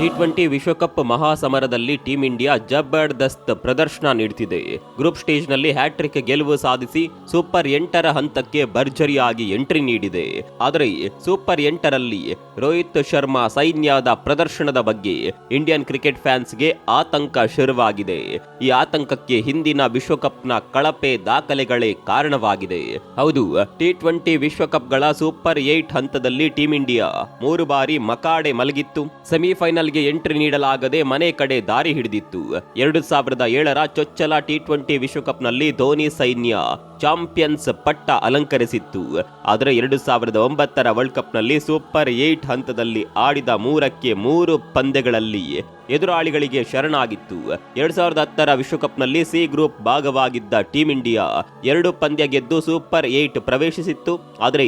T twenty ವಿಶ್ವಕಪ್ ಮಹಾಸಮರದಲ್ಲಿ team India ಜಬರ್ದಸ್ತ್ ಪ್ರದರ್ಶನ ನೀಡುತ್ತಿದೆ ಗ್ರೂಪ್ ಸ್ಟೇಜ್ನಲ್ಲಿ ಹ್ಯಾಟ್ರಿಕ್ ಗೆಲುವು ಸಾಧಿಸಿ ಸೂಪರ್ ಎಂಟರ ಹಂತಕ್ಕೆ ಭರ್ಜರಿಯಾಗಿ ಎಂಟ್ರಿ ನೀಡಿದೆ. ಆದರೆ ಸೂಪರ್ ಎಂಟರಲ್ಲಿ ರೋಹಿತ್ ಶರ್ಮಾ ಸೈನ್ಯದ ಪ್ರದರ್ಶನದ ಬಗ್ಗೆ ಇಂಡಿಯನ್ ಕ್ರಿಕೆಟ್ ಫ್ಯಾನ್ಸ್ಗೆ ಆತಂಕ ಶುರುವಾಗಿದೆ. ಈ ಆತಂಕಕ್ಕೆ ಹಿಂದಿನ ವಿಶ್ವಕಪ್ನ ಕಳಪೆ ದಾಖಲೆಗಳೇ ಕಾರಣವಾಗಿದೆ. ಹೌದು ಟಿ ಟ್ವೆಂಟಿ ವಿಶ್ವಕಪ್ಗಳ ಸೂಪರ್ ಏಟ್ ಹಂತದಲ್ಲಿ ಟೀಂ ಇಂಡಿಯಾ ಮೂರು ಬಾರಿ ಮಕಾಡೆ ಮಲಗಿತ್ತು. ಸೆಮಿಫೈನಲ್ಗೆ ಎಂಟ್ರಿ ನೀಡಲಾಗದೆ ಮನೆ ಕಡೆ ದಾರಿ ಹಿಡಿದಿತ್ತು. ಎರಡು ಸಾವಿರದ ಏಳರ ಚೊಚ್ಚಲ ಟಿ ಟ್ವೆಂಟಿ ವಿಶ್ವಕಪ್ನಲ್ಲಿ ಧೋನಿ ಸೈನ್ಯ ಚಾಂಪಿಯನ್ಸ್ ಪಟ್ಟ ಅಲಂಕರಿಸಿತ್ತು. ಆದರೆ ಎರಡು ಸಾವಿರದ ಒಂಬತ್ತರ ವರ್ಲ್ಡ್ ಕಪ್ನಲ್ಲಿ ಸೂಪರ್ ಏಟ್ ಹಂತದಲ್ಲಿ ಆಡಿದ ಮೂರಕ್ಕೆ ಮೂರು ಪಂದ್ಯಗಳಲ್ಲಿ ಎದುರಾಳಿಗಳಿಗೆ ಶರಣಾಗಿತ್ತು. ಎರಡ್ ಸಾವಿರದ ಹತ್ತರ ವಿಶ್ವಕಪ್ನಲ್ಲಿ ಸಿ ಗ್ರೂಪ್ ಭಾಗವಾಗಿದ್ದ ಟೀಂ ಇಂಡಿಯಾ ಎರಡು ಪಂದ್ಯ ಗೆದ್ದು ಸೂಪರ್ ಏಟ್ ಪ್ರವೇಶಿಸಿತ್ತು. ಆದರೆ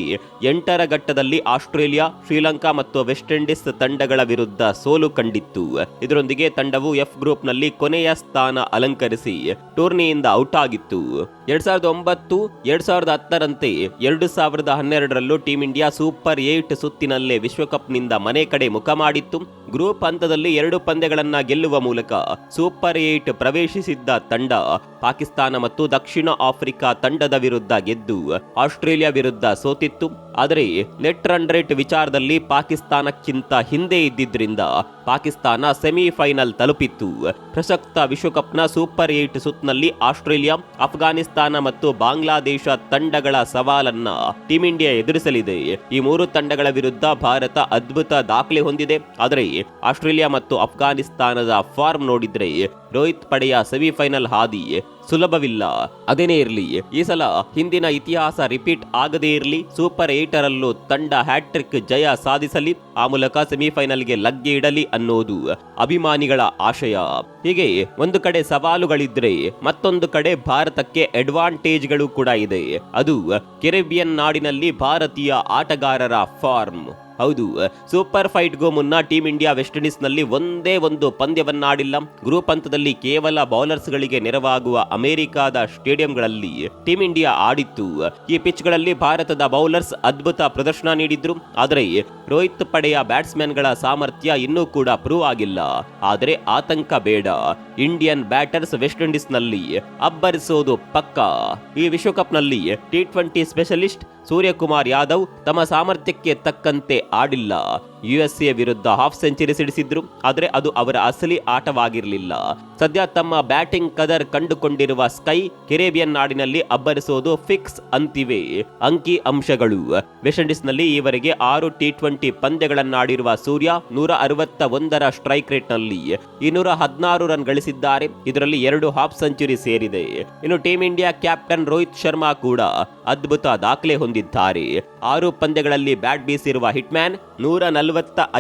ಎಂಟರ ಘಟ್ಟದಲ್ಲಿ ಆಸ್ಟ್ರೇಲಿಯಾ, ಶ್ರೀಲಂಕಾ ಮತ್ತು ವೆಸ್ಟ್ ಇಂಡೀಸ್ ತಂಡಗಳ ವಿರುದ್ಧ ಸೋಲು ಕಂಡಿತ್ತು. ಇದರೊಂದಿಗೆ ತಂಡವು ಎಫ್ ಗ್ರೂಪ್ನಲ್ಲಿ ಕೊನೆಯ ಸ್ಥಾನ ಅಲಂಕರಿಸಿ ಟೂರ್ನಿಯಿಂದ ಔಟ್ ಆಗಿತ್ತು. ಎರಡ್ ಸಾವಿರದ ಒಂಬತ್ತು, ಎರಡ್ ಸಾವಿರದ ಹತ್ತರಂತೆ ಎರಡು ಸಾವಿರದ ಹನ್ನೆರಡರಲ್ಲೂ ಟೀಂ ಇಂಡಿಯಾ ಸೂಪರ್ ಏಟ್ ಸುತ್ತಿನಲ್ಲೇ ವಿಶ್ವಕಪ್ನಿಂದ ಮನೆ ಕಡೆ ಮುಖ ಮಾಡಿತ್ತು. ಗ್ರೂಪ್ ಹಂತದಲ್ಲಿ ಎರಡು ಪಂದ್ಯಗಳನ್ನು ಗೆಲ್ಲುವ ಮೂಲಕ ಸೂಪರ್ ಏಟ್ ಪ್ರವೇಶಿಸಿದ್ದ ತಂಡ ಪಾಕಿಸ್ತಾನ ಮತ್ತು ದಕ್ಷಿಣ ಆಫ್ರಿಕಾ ತಂಡದ ವಿರುದ್ಧ ಗೆದ್ದು ಆಸ್ಟ್ರೇಲಿಯಾ ವಿರುದ್ಧ ಸೋತಿತ್ತು. ಆದರೆ ನೆಟ್ ರನ್ ರೇಟ್ ವಿಚಾರದಲ್ಲಿ ಪಾಕಿಸ್ತಾನಕ್ಕಿಂತ ಹಿಂದೆ ಇದ್ದಿದ್ರಿಂದ ಪಾಕಿಸ್ತಾನ ಸೆಮಿಫೈನಲ್ ತಲುಪಿತ್ತು. ಪ್ರಸಕ್ತ ವಿಶ್ವಕಪ್ನ ಸೂಪರ್ ಏಟ್ ಸುತ್ನಲ್ಲಿ ಆಸ್ಟ್ರೇಲಿಯಾ ಅಫ್ಘಾನಿಸ್ತಾನ ಮತ್ತು ಬಾಂಗ್ಲಾದೇಶ ತಂಡಗಳ ಸವಾಲನ್ನ ಟೀಂ ಇಂಡಿಯಾ ಎದುರಿಸಲಿದೆ. ಈ ಮೂರು ತಂಡಗಳ ವಿರುದ್ಧ ಭಾರತ ಅದ್ಭುತ ದಾಖಲೆ ಹೊಂದಿದೆ. ಆದರೆ ಆಸ್ಟ್ರೇಲಿಯಾ ಮತ್ತು ಅಫ್ಘಾನಿಸ್ತಾನದ ಫಾರ್ಮ್ ನೋಡಿದ್ರೆ ರೋಹಿತ್ ಪಡೆಯ ಸೆಮಿಫೈನಲ್ ಹಾದಿ ಸುಲಭವಿಲ್ಲ. ಅದೇನೇ ಇರಲಿ, ಈ ಸಲ ಹಿಂದಿನ ಇತಿಹಾಸ ರಿಪೀಟ್ ಆಗದೇ ಇರಲಿ, ಸೂಪರ್ ಏಟರಲ್ಲೂ ತಂಡ ಹ್ಯಾಟ್ರಿಕ್ ಜಯ ಸಾಧಿಸಲಿ, ಆ ಮೂಲಕ ಸೆಮಿಫೈನಲ್ಗೆ ಲಗ್ಗೆ ಇಡಲಿ ಅನ್ನೋದು ಅಭಿಮಾನಿಗಳ ಆಶಯ. ಹೀಗೆ ಒಂದು ಕಡೆ ಸವಾಲುಗಳಿದ್ರೆ ಮತ್ತೊಂದು ಕಡೆ ಭಾರತಕ್ಕೆ ಅಡ್ವಾಂಟೇಜ್ಗಳು ಕೂಡ ಇದೆ. ಅದು ಕೆರೆಬಿಯನ್ ನಾಡಿನಲ್ಲಿ ಭಾರತೀಯ ಆಟಗಾರರ ಫಾರ್ಮ್. ಹೌದು ಸೂಪರ್ ಫೈಟ್ಗೂ ಮುನ್ನ ಟೀಂ ಇಂಡಿಯಾ ವೆಸ್ಟ್ ಇಂಡೀಸ್ನಲ್ಲಿ ಒಂದೇ ಒಂದು ಪಂದ್ಯವನ್ನಾಡಿಲ್ಲ. ಗ್ರೂಪ್ ಹಂತದಲ್ಲಿ ಕೇವಲ ಬೌಲರ್ಸ್ಗಳಿಗೆ ನೆರವಾಗುವ ಅಮೆರಿಕಾದ ಸ್ಟೇಡಿಯಂಗಳಲ್ಲಿ ಟೀಂ ಇಂಡಿಯಾ ಆಡಿತ್ತು. ಈ ಪಿಚ್ಗಳಲ್ಲಿ ಭಾರತದ ಬೌಲರ್ಸ್ ಅದ್ಭುತ ಪ್ರದರ್ಶನ ನೀಡಿದ್ರು. ಆದರೆ, ರೋಹಿತ್ ಪಡೆಯ ಬ್ಯಾಟ್ಸ್ಮನ್ಗಳ ಸಾಮರ್ಥ್ಯ ಇನ್ನೂ ಕೂಡ ಪ್ರೂವ್ ಆಗಿಲ್ಲ. ಆದರೆ, ಆತಂಕ ಬೇಡ. ಇಂಡಿಯನ್ ಬ್ಯಾಟರ್ಸ್ ವೆಸ್ಟ್ ಇಂಡೀಸ್ನಲ್ಲಿ ಅಬ್ಬರಿಸೋದು ಪಕ್ಕ. ಈ ವಿಶ್ವಕಪ್ನಲ್ಲಿ T twenty specialist Suryakumar Yadav ತಮ್ಮ ಸಾಮರ್ಥ್ಯಕ್ಕೆ ತಕ್ಕಂತೆ ஆடில்லா. ಆಡಿಲ್ಲ ಎ ವಿರುದ್ಧ ಹಾಫ್ ಸೆಂಚುರಿ ಸಿಡಿಸಿದ್ರು. ಆದರೆ ಅದು ಅವರ ಅಸಲಿ ಆಟವಾಗಿರಲಿಲ್ಲ. ಸದ್ಯ ತಮ್ಮ ಬ್ಯಾಟಿಂಗ್ ಕದರ್ ಕಂಡುಕೊಂಡಿರುವ ಸ್ಕೈ ಕೆರೇಬಿಯನ್ ನಾಡಿನಲ್ಲಿ ಅಬ್ಬರಿಸೋದು ಫಿಕ್ಸ್ ಅಂತಿವೆ. ಅಂಕಿ ಅಂಶಗಳು. ವೆಸ್ಟ್ ಇಂಡೀಸ್ನಲ್ಲಿ ಈವರೆಗೆ ಆರು ಟಿ ಟ್ವೆಂಟಿ ಪಂದ್ಯಗಳನ್ನಾಡಿರುವ ಸೂರ್ಯ ನೂರ ಅರವತ್ತ ಒಂದರ ಸ್ಟ್ರೈಕ್ ರೇಟ್ನಲ್ಲಿ ಇನ್ನೂರ ಹದಿನಾರು ರನ್ ಗಳಿಸಿದ್ದಾರೆ. ಇದರಲ್ಲಿ ಎರಡು ಹಾಫ್ ಸೆಂಚುರಿ ಸೇರಿದೆ. ಇನ್ನು team India captain Rohit Sharma ಕೂಡ ಅದ್ಭುತ ದಾಖಲೆ ಹೊಂದಿದ್ದಾರೆ. ಆರು ಪಂದ್ಯಗಳಲ್ಲಿ ಬ್ಯಾಟ್ ಬೀಸಿರುವ ಹಿಟ್ಮ್ಯಾನ್ ನೂರ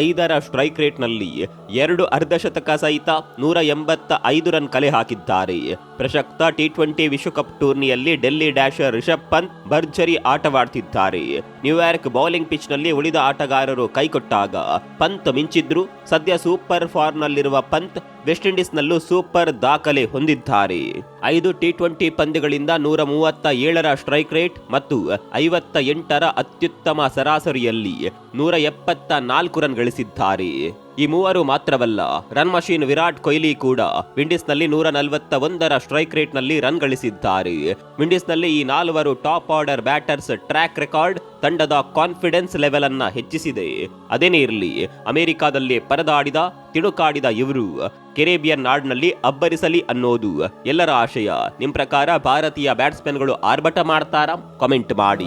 ಐದರ ಸ್ಟ್ರೈಕ್ ರೇಟ್ನಲ್ಲಿ ಎರಡು ಅರ್ಧಶತಕ ಸಹಿತ ನೂರ ಎಂಬತ್ತ ಐದು ರನ್ ಕಲೆ ಹಾಕಿದ್ದಾರೆ. ಪ್ರಸಕ್ತ ಟಿ ಟ್ವೆಂಟಿ ವಿಶ್ವಕಪ್ ಟೂರ್ನಿಯಲ್ಲಿ ಡೆಲ್ಲಿ ಡ್ಯಾಶರ್ ರಿಷಬ್ ಪಂತ್ ಭರ್ಜರಿ ಆಟವಾಡ್ತಿದ್ದಾರೆ. ನ್ಯೂಯಾರ್ಕ್ ಬೌಲಿಂಗ್ ಪಿಚ್ನಲ್ಲಿ ಉಳಿದ ಆಟಗಾರರು ಕೈಕೊಟ್ಟಾಗ ಪಂತ್ ಮಿಂಚಿದ್ರು. ಸದ್ಯ ಸೂಪರ್ ಫಾರ್ಮ್ನಲ್ಲಿರುವ ಪಂತ್ ವೆಸ್ಟ್ ಇಂಡೀಸ್ನಲ್ಲೂ ಸೂಪರ್ ದಾಖಲೆ ಹೊಂದಿದ್ದಾರೆ. ಐದು ಟಿ ಟ್ವೆಂಟಿ ಪಂದ್ಯಗಳಿಂದ ನೂರ ಮೂವತ್ತ ಏಳರ ಸ್ಟ್ರೈಕ್ ರೇಟ್ ಮತ್ತು ಐವತ್ತ ಎಂಟರ ಅತ್ಯುತ್ತಮ ಸರಾಸರಿಯಲ್ಲಿ ನೂರ ಎಪ್ಪತ್ತ ನಾಲ್ಕು ರನ್ ಗಳಿಸಿದ್ದಾರೆ. ಈ ಮೂವರು ಮಾತ್ರವಲ್ಲ, ರನ್ ಮಷೀನ್ ವಿರಾಟ್ ಕೊಹ್ಲಿ ಕೂಡ ವಿಂಡೀಸ್ನಲ್ಲಿ ನೂರ ನಲವತ್ತ ಒಂದರ ಸ್ಟ್ರೈಕ್ ರೇಟ್ನಲ್ಲಿ ರನ್ ಗಳಿಸಿದ್ದಾರೆ. ವಿಂಡೀಸ್ನಲ್ಲಿ ಈ ನಾಲ್ವರು top order batters track record, ತಂಡದ ಕಾನ್ಫಿಡೆನ್ಸ್ ಲೆವೆಲ್ ಅನ್ನ ಹೆಚ್ಚಿಸಿದೆ. ಅದೇನೇ ಇರಲಿ ಅಮೆರಿಕಾದಲ್ಲಿ ಪರದಾಡಿದ, ತಿಣುಕಾಡಿದ ಇವರು. ಕೆರೇಬಿಯನ್ ನಾಡ್ನಲ್ಲಿ ಅಬ್ಬರಿಸಲಿ ಅನ್ನೋದು ಎಲ್ಲರ ಆಶಯ. ನಿಮ್ ಪ್ರಕಾರ ಭಾರತೀಯ ಬ್ಯಾಟ್ಸ್ಮನ್ಗಳು ಆರ್ಭಟ ಮಾಡ್ತಾರಾ? ಕಾಮೆಂಟ್ ಮಾಡಿ.